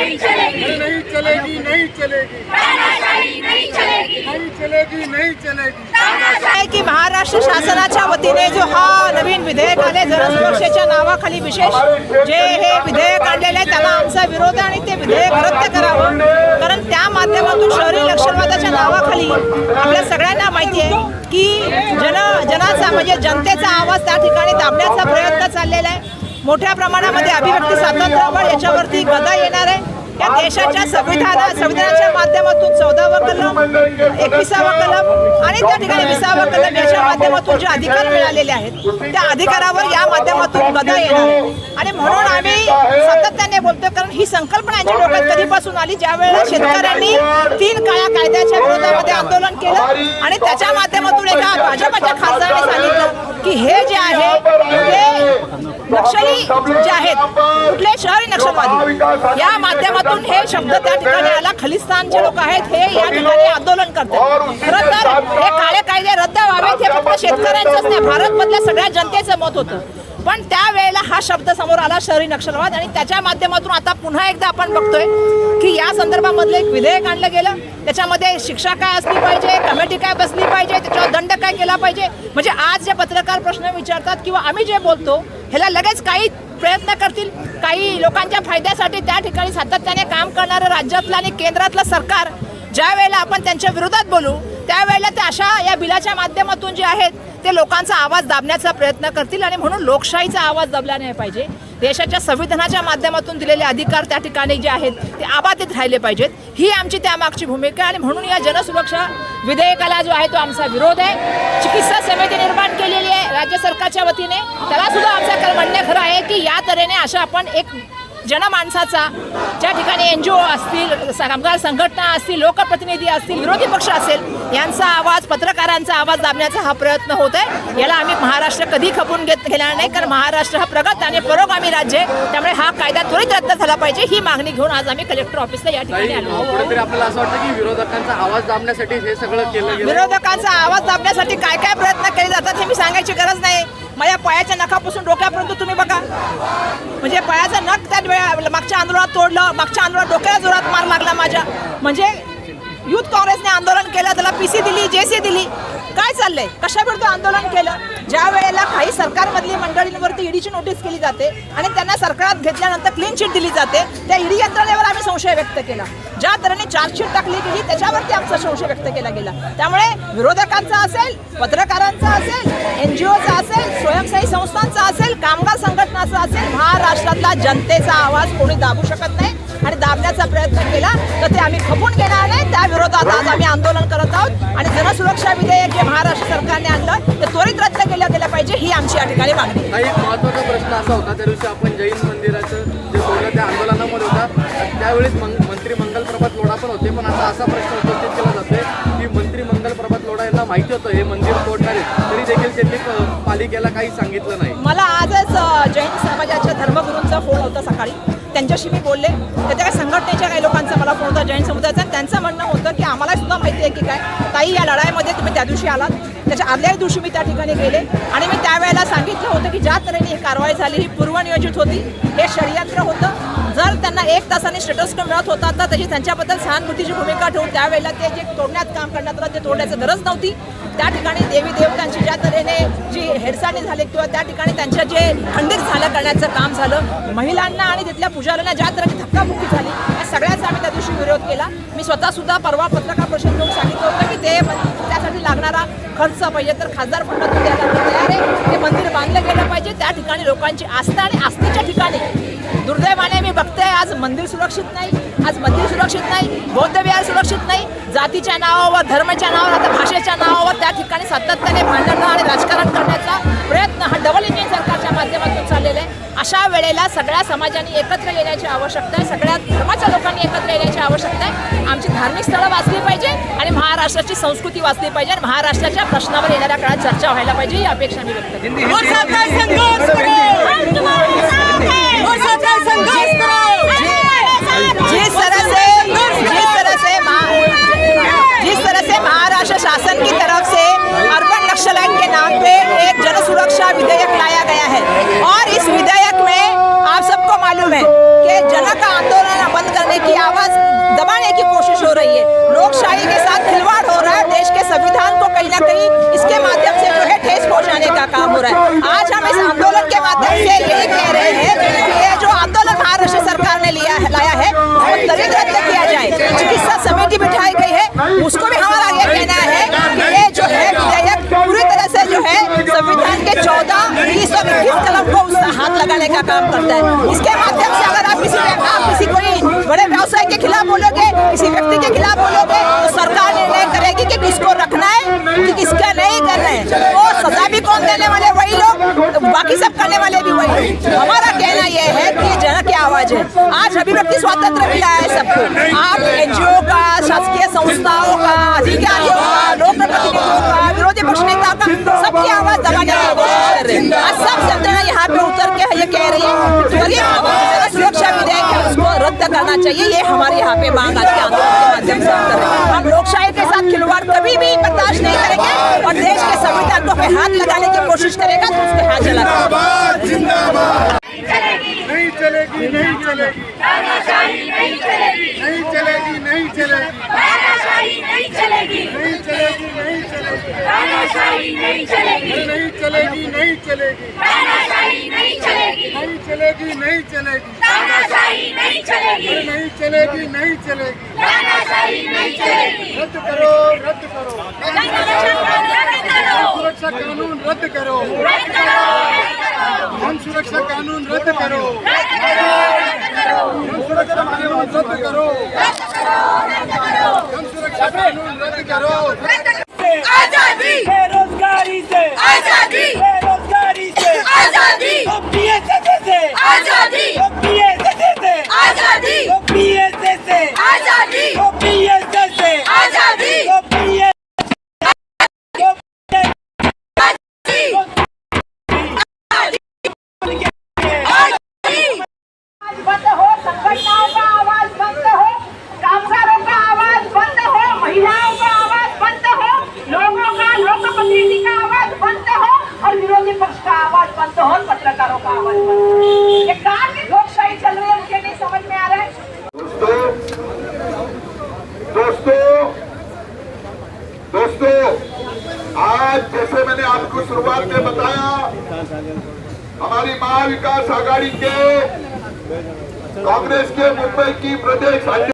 नहीं चलेगी। नहीं चलेगी नहीं चलेगी। तानाशाही नहीं चलेगी। नहीं चलेगी नहीं चलेगी। आहे की महाराष्ट्र शासनाच्या वतीने जो हा नवीन विधेयक आले जनसुरक्षेच्या नावाखाली विशेष जे हे विधेयक आणलेलं आहे त्याला आमचा विरोध आहे आणि ते विधेयक रद्द करावं. कारण त्या माध्यमातून शहरी लक्षणवादाच्या नावाखाली आपल्या सगळ्यांना माहिती आहे की जन जनाचा म्हणजे जनतेचा आवाज त्या ठिकाणी दाबण्याचा प्रयत्न चाललेला आहे. मोठ्या प्रमाणामध्ये अभिव्यक्ती स्वातंत्र्यावर याच्यावरती गदा येणार आहे. या देशाच्या संविधान संविधानाच्या माध्यमातून चौदावं कलम एकविसावं कलम आणि त्या ठिकाणी विसावं कलम याच्या माध्यमातून जे अधिकार मिळालेले आहेत त्या अधिकारावर या माध्यमातून गदा येणार आणि म्हणून आम्ही सातत्याने बोलतो कारण ही संकल्पना यांच्या डोक्यात कधीपासून आली? ज्या वेळेला शेतकऱ्यांनी तीन काळ्या कायद्याच्या विरोधामध्ये आंदोलन केलं आणि त्याच्या माध्यमातून एका भाजपाच्या खासदाराने सांगितलं की हे जे आहे ते लक्ष जे आहेत कुठले शहरी नक्षलवादी या माध्यमातून हे शब्द त्या ठिकाणी आला. खलिस्तानचे लोक आहेत हे या ठिकाणी आंदोलन करतात. खरं तर हे काळे कायदे रद्द व्हावेत हे फक्त शेतकऱ्यांचंच नाही भारत मधल्या सगळ्या जनतेचं मत होतं. पण त्यावेळेला हा शब्द समोर आला शहरी नक्षलवाद. आणि त्याच्या माध्यमातून आता पुन्हा एकदा आपण बघतोय की या संदर्भामधलं एक विधेयक आणलं गेलं. त्याच्यामध्ये शिक्षा काय असली पाहिजे कमिटी काय बसली पाहिजे त्याच्यावर दंड काय केला पाहिजे? म्हणजे आज जे पत्रकार प्रश्न विचारतात किंवा आम्ही जे बोलतो ह्याला लगेच काही प्रयत्न करतील. काही लोकांच्या फायद्यासाठी त्या ठिकाणी सातत्याने काम करणारं राज्यातलं आणि केंद्रातलं सरकार ज्या वेळेला आपण त्यांच्या विरोधात बोलू त्यावेळेला ते अशा या बिलाच्या माध्यमातून जे आहेत ते लोकांचा आवाज दाबण्याचा प्रयत्न करतील आणि म्हणून लोकशाहीचा आवाज दाबला नाही पाहिजे. देशाच्या संविधानाच्या माध्यमातून दिलेले अधिकार त्या ठिकाणी जे आहेत ते आबाधित राहिले पाहिजेत. ही आमची त्यामागची भूमिका आहे आणि म्हणून या जनसुरक्षा विधेयकाला जो आहे तो आमचा विरोध आहे. चिकित्सा समिती निर्माण केलेली आहे राज्य सरकारच्या वतीने. त्याला सुद्धा आमचं खरं म्हणणं खरं आहे की या तऱ्हेने अशा आपण एक जनमाणसाचा ज्या ठिकाणी एन जी ओ असतील कामगार संघटना असतील लोकप्रतिनिधी असतील विरोधी पक्ष असेल यांचा आवाज पत्रकारांचा आवाज दाबण्याचा हा प्रयत्न होत आहे याला आम्ही महाराष्ट्र कधी खपून घेत घेणार नाही कारण महाराष्ट्र हा प्रगत आणि पुरोगामी राज्य आहे. त्यामुळे हा कायदा त्वरित रद्द झाला पाहिजे ही मागणी घेऊन आज आम्ही कलेक्टर ऑफिसला या ठिकाणी आलो. आपल्याला असं वाटतं की विरोधकांचा आवाज दाबण्यासाठी हे सगळं केलं गेलं. विरोधकांचा आवाज दाबण्यासाठी काय काय प्रयत्न केले जातात हे मी सांगायची गरज नाही. माझ्या पायाच्या नखापासून डोक्यापर्यंत तुम्ही बघा. म्हणजे पायाचं नख त्या वेळा मागच्या आंदोलनात तोडलं मागच्या आंदोलनात डोक्याला जोरात मार लागला माझ्या. म्हणजे युथ काँग्रेसने आंदोलन केलं त्याला पी सी दिली जे सी दिली. काय चाललंय? कशाविरुद्ध आंदोलन केलं? ज्या वेळेला काही सरकारमधली मंडळींवरती ईडीची नोटीस केली जाते आणि त्यांना सरकारात घेतल्यानंतर क्लीन चिट दिली जाते त्या ईडी यंत्रणेवर आम्ही संशय व्यक्त केला. ज्या तऱ्हेने चार्जशीट टाकली गेली त्याच्यावरती आमचा संशय व्यक्त केला गेला. त्यामुळे विरोधकांचा असेल पत्रकारांचा असेल एन जी ओचा असेल स्वयंसेवी संस्थांचा असेल कामगार संघटनाचा असेल महाराष्ट्रातला जनतेचा आवाज कोणी दाबू शकत नाही. आणि दाबण्याचा प्रयत्न केला तर ते आम्ही खपून घेणार नाही. त्या विरोधात आज आम्ही आंदोलन करत आहोत. आणि जनसुरक्षा विधेयक जे महाराष्ट्र सरकारने आणलं ते त्वरित रद्द केलं गेलं पाहिजे ही आमची या ठिकाणी मागणी. महत्त्वाचा प्रश्न असा होता त्या दिवशी आपण जैन मंदिराचं जे सोडलं त्या आंदोलनामध्ये होता. त्यावेळेस मं- मंत्री मंगल प्रभात लोढा पण होते पण आता असा प्रश्न उपस्थित केला जातोय की मंत्री मंगल प्रभात लोढा यांना माहिती होतं हे मंदिर तोडणार. आहे तरी देखील त्यांनी पालिकेला काही सांगितलं नाही. मला आजच जैन समाजाच्या धर्मगुरूंचा फोन होता सकाळी. त्यांच्याशी मी बोलले. तर त्या संघटनेच्या काही लोकांचा मला फोन होता जैन समुदायाचा. त्यांचं म्हणणं होतं की आम्हाला सुद्धा माहिती आहे की काय ताई या लढाईमध्ये तुम्ही त्या दिवशी आलात. त्याच्या आदल्याही दिवशी मी त्या ठिकाणी गेले. आणि मी त्यावेळेला सांगितलं होतं की ज्या तऱ्हेने ही कारवाई झाली ही पूर्वनियोजित होती हे षडयंत्र होतं. जर त्यांना एक तासाने स्टेटस मिळत होता तर त्याची त्यांच्याबद्दल सहानुभूतीची भूमिका ठेवून त्यावेळेला ते जे तोडण्यात काम करण्यात आलं ते तोडण्याची गरज नव्हती. त्या ठिकाणी देवी देवतांची ज्या तऱ्हेने जी हेरसाणी झाली किंवा त्या ठिकाणी त्यांच्या जे खंडित झालं करण्याचं काम झालं महिलांना आणि तिथल्या पुजाऱ्यांना ज्या तऱ्हेने धक्काबुक्की झाली या सगळ्याचा आम्ही त्या दिवशी विरोध केला. मी स्वतःसुद्धा परवा पत्रकार परिषद घेऊन खर्च पाहिजे तर खासदार फंडातून द्यायला तयार आहे. ते मंदिर बांधलं गेलं पाहिजे. त्या ठिकाणी लोकांची आस्था आणि आस्थेच्या ठिकाणी. दुर्दैवाने मी बघते आज मंदिर सुरक्षित नाही. आज मंदिर सुरक्षित नाही. बौद्धविहार सुरक्षित नाही. जातीच्या नावावर धर्माच्या नावावर आता भाषेच्या नावावर त्या ठिकाणी सातत्याने भांडणं आणि राजकारण करण्याचा प्रयत्न हा डबल इंजिन सरकारच्या माध्यमातून चाललेला आहे. अशा वेळेला सगळ्या समाजाने एकत्र येण्याची आवश्यकता आहे. सगळ्या धर्माच्या लोकांनी एकत्र येण्याची आवश्यकता आहे. आमची धार्मिक स्थळं वाचली पाहिजे. महाराष्ट्राची संस्कृती वाचली पाहिजे आणि महाराष्ट्राच्या प्रश्नावर येणाऱ्या काळात चर्चा व्हायला पाहिजे ही अपेक्षा मी व्यक्त जिस तरह से जिस तरह से जिस तरह से महाराष्ट्र शासन की तरफ़ से अर्बन के नाम पे एक जन सुरक्षा विधेयक लाया गया है। और इस विधेयक में आप सबको मालूम है कि जन का आंदोलन बंद करने की आवाज़ दबाने की कोशिश हो रही है। लोकशाही के साथ खिलवाड़ हो रहा है देश के संविधान को कहीं ना कहीं इसके माध्यम से जो है ठेस पहुँचाने का काम हो रहा है। आज हम इस आंदोलन के माध्यम से यही कह रहे हैं कि ये जो आंदोलन महाराष्ट्र सरकार ने लिया है, लाया है, वो त्वरित रद्द किया जाए। चिकित्सा समिति बिठाई गई है। उसको भी हमारा ये कहना है कि ये जो है विधेयक पूरी तरह से जो है संविधान के चौदह, बीस और इक्कीस कलम को हाथ लगाने का काम करता है। इसके माध्यम से अगर आप किसी आप किसी कोई बड़े व्यवसाय के खिलाफ बोलोगे, किसी व्यक्ति के खिलाफ बोलोगे और सजा भी कौन देने वाले वही लोग? बाकी सब करने वाले भी वही। हमारा कहना यह है कि जन की आवाज़ है? आज अभिव्यक्ति स्वातंत्र मिला है सबको। आप एनजीओ का, शासकीय संस्थाओं का, अधिकारियों का, लोक प्रतिनिधियों का, विरोधी पक्ष नेता का सबकी आवाज़ दबाने की कोशिश कर रहे हैं। आज सब संगठन यहाँ पे उतर के ये कह रही है सुरक्षा विधेयक है, उसको रद्द करना चाहिए। ये हमारे यहाँ पे मांग आज के आंदोलन के माध्यम हाथ लगाने की कोशिश करेगा तो उसके हाथ जला जिंदाबाद जिंदाबाद चलेगी नहीं चलेगी नहीं चलेगी तानाशाही नहीं चलेगी नहीं चलेगी नहीं चलेगी तानाशाही नहीं चलेगी नहीं चलेगी नहीं चलेगी तानाशाही नहीं चलेगी नहीं चलेगी नहीं चलेगी तानाशाही नहीं चलेगी नहीं चलेगी नहीं चलेगी तानाशाही नहीं चलेगी नहीं चलेगी नहीं चलेगी तानाशाही नहीं चलेगी रद्द करो रद्द करो रद्द करो सुरक्षा कानून रद्द करो। रद्द हम सुरक्षा कानून रद्द करो। रद्द हम सुरक्षा कानून रद्द करो रद्द करो हम सुरक्षा कानून रद्द करो आजादी बेरोजगारी से आजादी बेरोजगारी से आजादी पीएसए से आजादी पीएसए से आजादी पीएसए से आजादी पीएसए से आजादी पीएसए बंद हो संगठनों का आवाज बंद हो कामगारों का आवाज बंद हो महिलाओं का आवाज बंद हो लोगों का लोक प्रतिनिधि का आवाज बंद हो और विरोधी पक्ष का आवाज बंद हो और पत्रकारों का आवाज बंद हो ये कहाँ की लोकशाही चल रही है मुझे नहीं समझ में आ रहा है दोस्तों दोस्तों आज जैसे मैंने आपको शुरुआत में बताया हमारी महाविकास आघाड़ी के कांग्रेस के मुंबई की प्रदेश